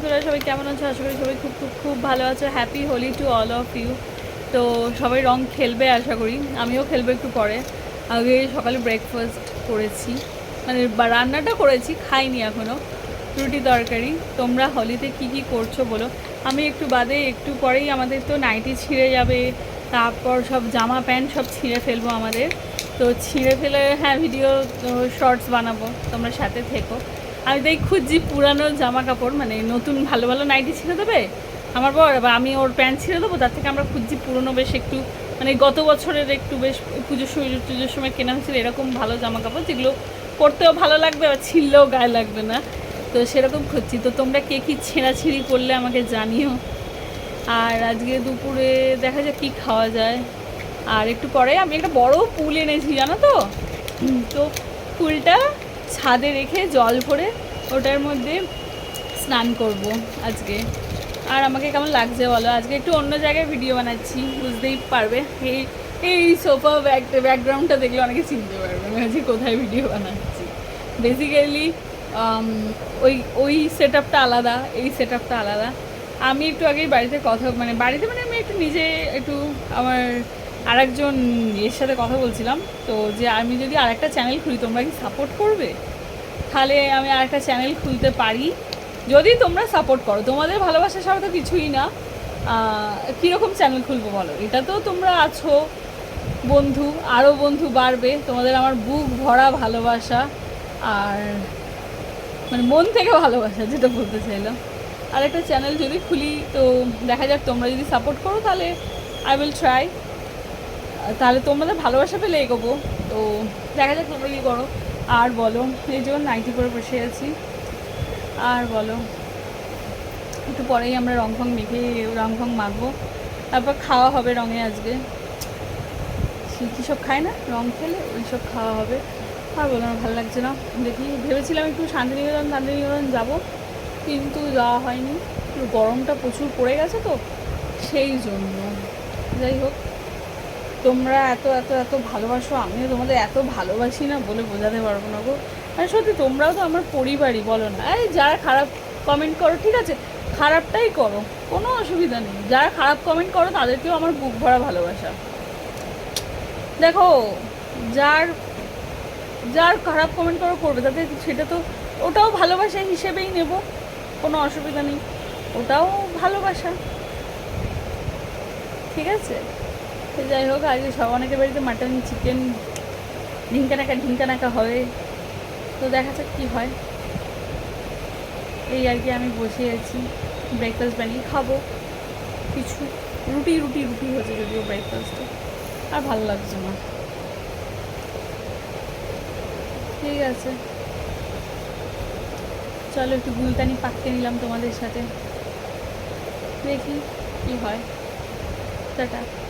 বন্ধুরা, সবাই কেমন আছো? আশা করি সবাই খুব খুব খুব ভালো আছো। Happy Holi to all of you তো সবাই রং খেলবে আশা করি। আমিও খেলব একটু পরে। আগে সকালে ব্রেকফাস্ট করেছি। মানে রান্নাটা করেছি, খাইনি এখনও রুটি তরকারি। তোমরা হোলিতে কি কি করছ বলো? আমি একটু বাদে, একটু পরেই আমাদের তো নাইটি ছিঁড়ে যাবে। তারপর সব জামা প্যান্ট সব ছিঁড়ে ফেলব আমাদের। তো ছিঁড়ে ফেলে হ্যাঁ ভিডিও শর্টস বানাবো। তোমরা সাথে থেকো। আমি তাই খুঁজছি পুরানো জামা কাপড় মানে নতুন ভালো ভালো নাইটি ছিঁড়ে দেবে। আমার বর বা আমি ওর প্যান্ট ছিঁড়ে দেবো, তার থেকে আমরা খুঁজছি পুরনো বেশ একটু মানে গত বছরের একটু বেশ পুজোর সময় পুজোর সময় কেনা হয়েছিল এরকম ভালো জামা কাপড় যেগুলো পরতেও ভালো লাগবে আর ছিঁড়লেও গায়ে লাগবে না। তো সেরকম খুঁজছি। তো তোমরা কে কী ছেঁড়াছিঁড়ি করলে আমাকে জানিও। আর আজকে দুপুরে দেখা যাক কী খাওয়া যায়। আর একটু পরে আমি একটা বড় পুল এনেছি, জানো তো? তো পুলটা ছাদে রেখে জল ভরে ওটার মধ্যে স্নান করব আজকে। আর আমাকে কেমন লাগছে বলো? আজকে একটু অন্য জায়গায় ভিডিও বানাচ্ছি, বুঝতেই পারবে। এই এই সোফা ব্যাক ব্যাকগ্রাউন্ডটা দেখলে অনেকে চিনতে পারবে আমি আজকে কোথায় ভিডিও বানাচ্ছি। বেসিক্যালি ওই ওই সেট আলাদা, এই সেট আলাদা। আমি একটু আগেই বাড়িতে কথা মানে বাড়িতে মানে আমি একটু নিজে একটু আমার আরেকজন এর সাথে কথা বলছিলাম, তো যে আমি যদি আরেকটা চ্যানেল খুলি, তোমরা কি সাপোর্ট করবে? তাহলে আমি আরেকটা চ্যানেল খুলতে পারি। যদি তোমরা সাপোর্ট করো, তোমাদের ভালোবাসা ছাড়া তো কিছুই না। কীরকম চ্যানেল খুলবো বলো? এটা তো তোমরা আছো, বন্ধু আরও বন্ধু বাড়বে। তোমাদের আমার বুক ভরা ভালোবাসা আর মানে মন থেকে ভালোবাসা, যেটা বলতে চাইলাম। আর একটা চ্যানেল যদি খুলি, তো দেখা যাক তোমরা যদি সাপোর্ট করো, তাহলে আই উইল ট্রাই তাহলে তোমাদের ভালোবাসা পেলে এগোবো। তো দেখা যাক তোমরা কী করো। আর বলো, এই জন্য নাইটি করে বসে আছি। আর বলো, একটু পরেই আমরা রং ফং মেখে রং ফং মাখবো। তারপর খাওয়া হবে রঙে আজকে। কী সব খায় না? রং খেলে ওই সব খাওয়া হবে। আর বলো, আমার ভালো লাগছে না। দেখি, ভেবেছিলাম একটু শান্তিনিকেতন শান্তিনিকেতন যাব। কিন্তু যাওয়া হয়নি। গরমটা প্রচুর পড়ে গেছে তো, সেই জন্য। যাই হোক। তোমরা এত এত এত ভালোবাসো, আমিও তোমাদের এত ভালোবাসি না বলে বোঝাতে পারব না গো। আর সত্যি, তোমরাও তো আমার পরিবারই, বলো না। এই, যারা খারাপ কমেন্ট করো, ঠিক আছে, খারাপটাই করো, কোনো অসুবিধা নেই। যারা খারাপ কমেন্ট করো, তাদেরকেও আমার বুক ভরা ভালোবাসা। দেখো, যার যার খারাপ কমেন্ট করো, করবে, তাতে সেটা তো ওটাও ভালোবাসা হিসেবেই নেব, কোনো অসুবিধা নেই। ওটাও ভালোবাসা। ঠিক আছে? তো যাই হোক, আজকে সব অনেকের বাড়িতে মাটন চিকেন ঢিঙ্কানাকা ঢিঙ্কানাকা হবে। তো দেখা যাক কী হয়। এই আর কি আমি বসে আছি। ব্রেকফাস্ট বানিয়ে খাব। কিছু রুটি রুটি রুটি হচ্ছে যদিও ব্রেকফাস্টে আর ভালো লাগছে না। ঠিক আছে। চলো একটু গুলতানি পাকতে নিলাম তোমাদের সাথে। দেখি কি হয়। টাটা।